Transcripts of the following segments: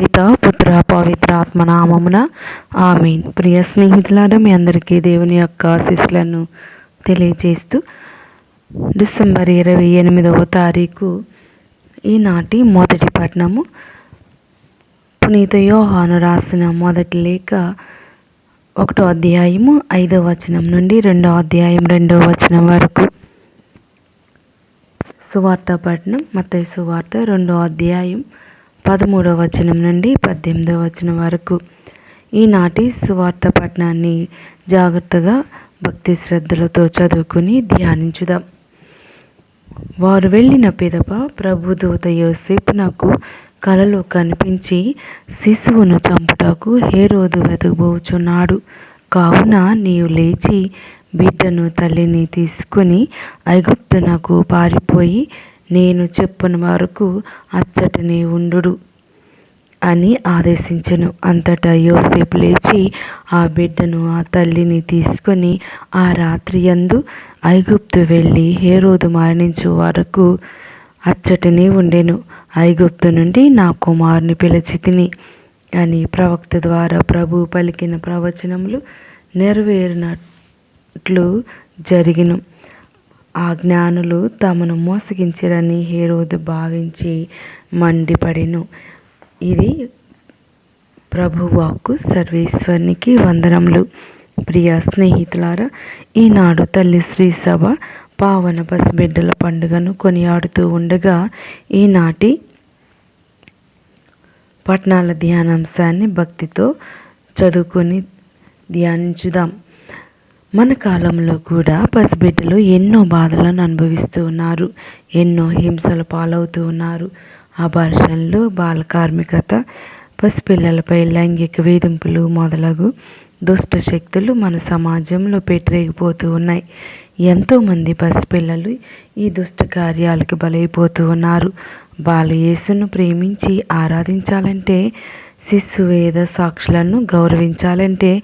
పిత పుత్ర పవిత్ర ఆత్మ నామమున ఆమీన్. ప్రియ స్నేహితులారా మీ అందరికీ దేవుని యొక్క ఆశీస్సులను తెలియజేస్తూ డిసెంబర్ ఇరవై ఎనిమిదవ తారీఖు ఈనాటి మొదటి పట్టణము. పునీత యోహాను రాసిన మొదటి లేఖ ఒకటో అధ్యాయము ఐదో వచనం నుండి రెండో అధ్యాయం రెండో వచనం వరకు. సువార్త పట్టణం మత సువార్త రెండో అధ్యాయం పదమూడవ వచనం నుండి పద్దెనిమిదవ వచనం వరకు. ఈనాటి సువార్త పట్టణాన్ని జాగ్రత్తగా భక్తి శ్రద్ధలతో చదువుకుని ధ్యానించుదాం. వారు వెళ్ళిన పిదప ప్రభుదూత యోసేపు నాకు కలలో కనిపించి శిశువును చంపుటకు హేరోదు వెతకబోచున్నాడు. కావున నీవు లేచి బిడ్డను తల్లిని తీసుకుని ఐగుప్తునకు పారిపోయి నేను చెప్పిన వరకు అచ్చటనే ఉండు అని ఆదేశించెను. అంతటా యోసేపు లేచి ఆ బిడ్డను ఆ తల్లిని తీసుకొని ఆ రాత్రి యందు ఐగుప్తు వెళ్ళి హేరోదు మరణించు వరకు అచ్చటనే ఉండెను. ఐగుప్తు నుండి నా కుమారుని పిలిచి తిని అని ప్రవక్త ద్వారా ప్రభు పలికిన ప్రవచనములు నెరవేరినట్లు జరిగిను. ఆ జ్ఞానులు తమను మోసగించరని హేరోదు భావించి మండిపడెను. ఇది ప్రభువాక్కు సర్వేశ్వరునికి వందనములు. ప్రియ స్నేహితులారా ఈనాడు తల్లి శ్రీ సభ పావన పసిబిడ్డల పండుగను కొనియాడుతూ ఉండగా ఈనాటి పట్నాల ధ్యానాంశాన్ని భక్తితో చదువుకొని ధ్యానించుదాం. మన కాలంలో కూడా పసిబిడ్డలు ఎన్నో బాధలను అనుభవిస్తూ ఉన్నారు ఎన్నో హింసలు పాలవుతూ ఉన్నారు. అబార్షన్లు బాల కార్మికత పసిపిల్లలపై లైంగిక వేధింపులు మొదలగు దుష్ట శక్తులు మన సమాజంలో పెట్టరేగిపోతూ ఉన్నాయి. ఎంతోమంది పసిపిల్లలు ఈ దుష్ట కార్యాలకు బలైపోతూ ఉన్నారు. బాలయేసును ప్రేమించి ఆరాధించాలంటే శిశువేద సాక్షులను గౌరవించాలంటే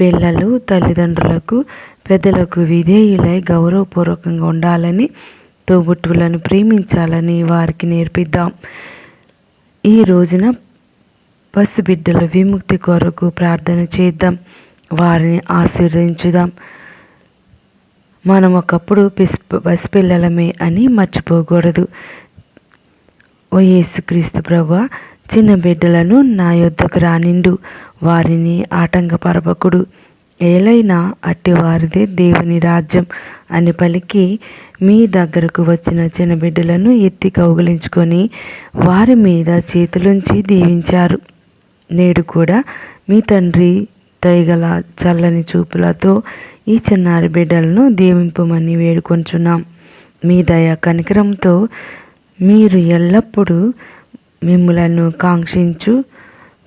పిల్లలు తల్లిదండ్రులకు పెద్దలకు విధేయులై గౌరవపూర్వకంగా ఉండాలని తోబుట్టువులను ప్రేమించాలని వారికి నేర్పిద్దాం. ఈ రోజున పసిబిడ్డల విముక్తి కొరకు ప్రార్థన చేద్దాం. వారిని ఆశీర్వదించుదాం. మనం ఒకప్పుడు పిస్ పసిపిల్లలమే అని మర్చిపోకూడదు. ఓ యేసుక్రీస్తు ప్రభా చిన్న బిడ్డలను నా యొద్దకు రానిండు. వారిని ఆటంకపరపకుడు. ఏలైనా అట్టివారిదే దేవుని రాజ్యం అని పలికి మీ దగ్గరకు వచ్చిన చిన్న బిడ్డలను ఎత్తి కౌగిలించుకొని వారి మీద చేతులుంచి దీవించారు. నేడు కూడా మీ తండ్రి దయగల చల్లని చూపులతో ఈ చిన్నారి బిడ్డలను దీవింపమని వేడుకొంచున్నాం. మీ దయ కనికరంతో మీరు ఎల్లప్పుడూ మిమ్ములను కాంక్షించు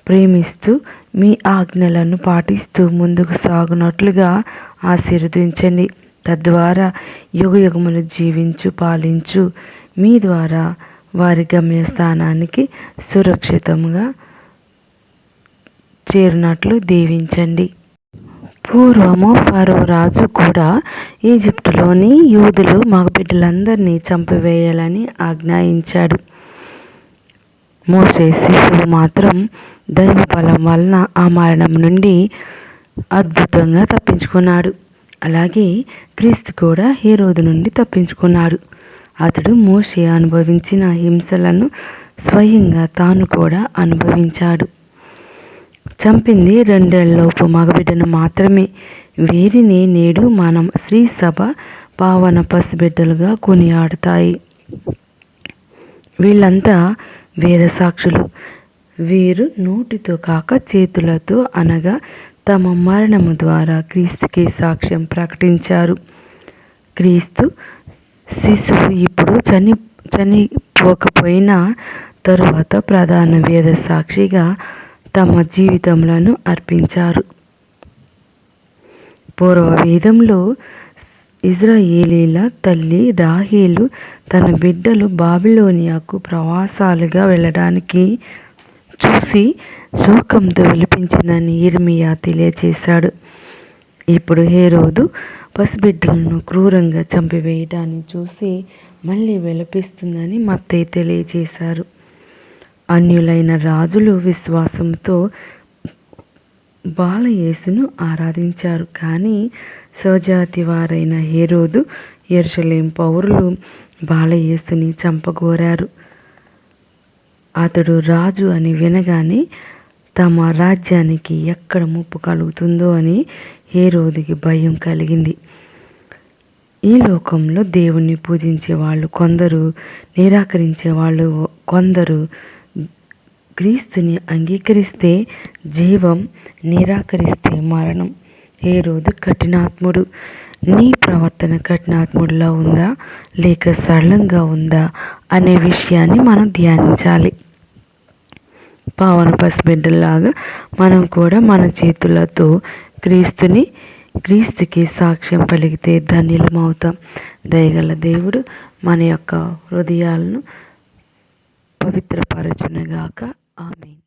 ప్రేమిస్తూ మీ ఆజ్ఞలను పాటిస్తూ ముందుకు సాగునట్లుగా ఆశీర్వదించండి. తద్వారా యుగ యుగములు జీవించు పాలించు. మీ ద్వారా వారి గమ్యస్థానానికి సురక్షితంగా చేరినట్లు దీవించండి. పూర్వము ఫరో రాజు కూడా ఈజిప్టులోని యూదులు మగబిడ్డలందరినీ చంపివేయాలని ఆజ్ఞాయించాడు. మోసే శిశువు మాత్రం దైవ బలం వలన ఆ మరణం నుండి అద్భుతంగా తప్పించుకున్నాడు. అలాగే క్రీస్తు కూడా హీరోదు నుండి తప్పించుకున్నాడు. అతడు మోసే అనుభవించిన హింసలను స్వయంగా తాను కూడా అనుభవించాడు. చంపింది రెండేళ్ళలోపు మగబిడ్డను మాత్రమే. వీరిని నేడు మనం శ్రీ సభ పావన పసిబిడ్డలుగా కొనియాడుతాయి. వీళ్ళంతా వేద సాక్షులు వీరు నోటితో కాక చేతులతో అనగా తమ మరణము ద్వారా క్రీస్తుకి సాక్ష్యం ప్రకటించారు. క్రీస్తు శిశువు ఇప్పుడు చని చనిపోకపోయినా తరువాత ప్రధాన వేద సాక్షిగా తమ జీవితములను అర్పించారు. పూర్వ వేదంలో ఇజ్రాయేలీల తల్లి రాహేలు తన బిడ్డలు బాబిలోనియాకు ప్రవాసాలుగా వెళ్ళడానికి చూసి శోకంతో విలిపించిందని ఇర్మియా తెలియచేశాడు. ఇప్పుడు హేరోదు పసిబిడ్డలను క్రూరంగా చంపివేయడాన్ని చూసి మళ్ళీ విలపిస్తుందని మత్తయ్య తెలియజేశారు అన్యులైన రాజులు విశ్వాసంతో బాలయేసును ఆరాధించారు. కానీ స్వజాతి వారైన హేరోదు ఎరుషలేం పౌరులు బాలయేసుని చంపగోరారు. అతడు రాజు అని వినగానే తమ రాజ్యానికి ఎక్కడ ముప్పు కలుగుతుందో అని హేరోదికి భయం కలిగింది. ఈ లోకంలో దేవుణ్ణి పూజించే వాళ్ళు కొందరు నిరాకరించే వాళ్ళు కొందరు క్రీస్తుని అంగీకరిస్తే జీవం నిరాకరిస్తే మరణం. ఏ రోజు కఠినాత్ముడు. నీ ప్రవర్తన కఠినాత్ముడిలా ఉందా? లేక సరళంగా ఉందా? అనే విషయాన్ని మనం ధ్యానించాలి. పావన పసిబిడ్డలాగా మనం కూడా మన చేతులతో క్రీస్తుని క్రీస్తుకి సాక్ష్యం పలిగితే ధన్యులం అవుతాం దయగల దేవుడు మన యొక్క హృదయాలను పవిత్రపరచునగాక. Amen.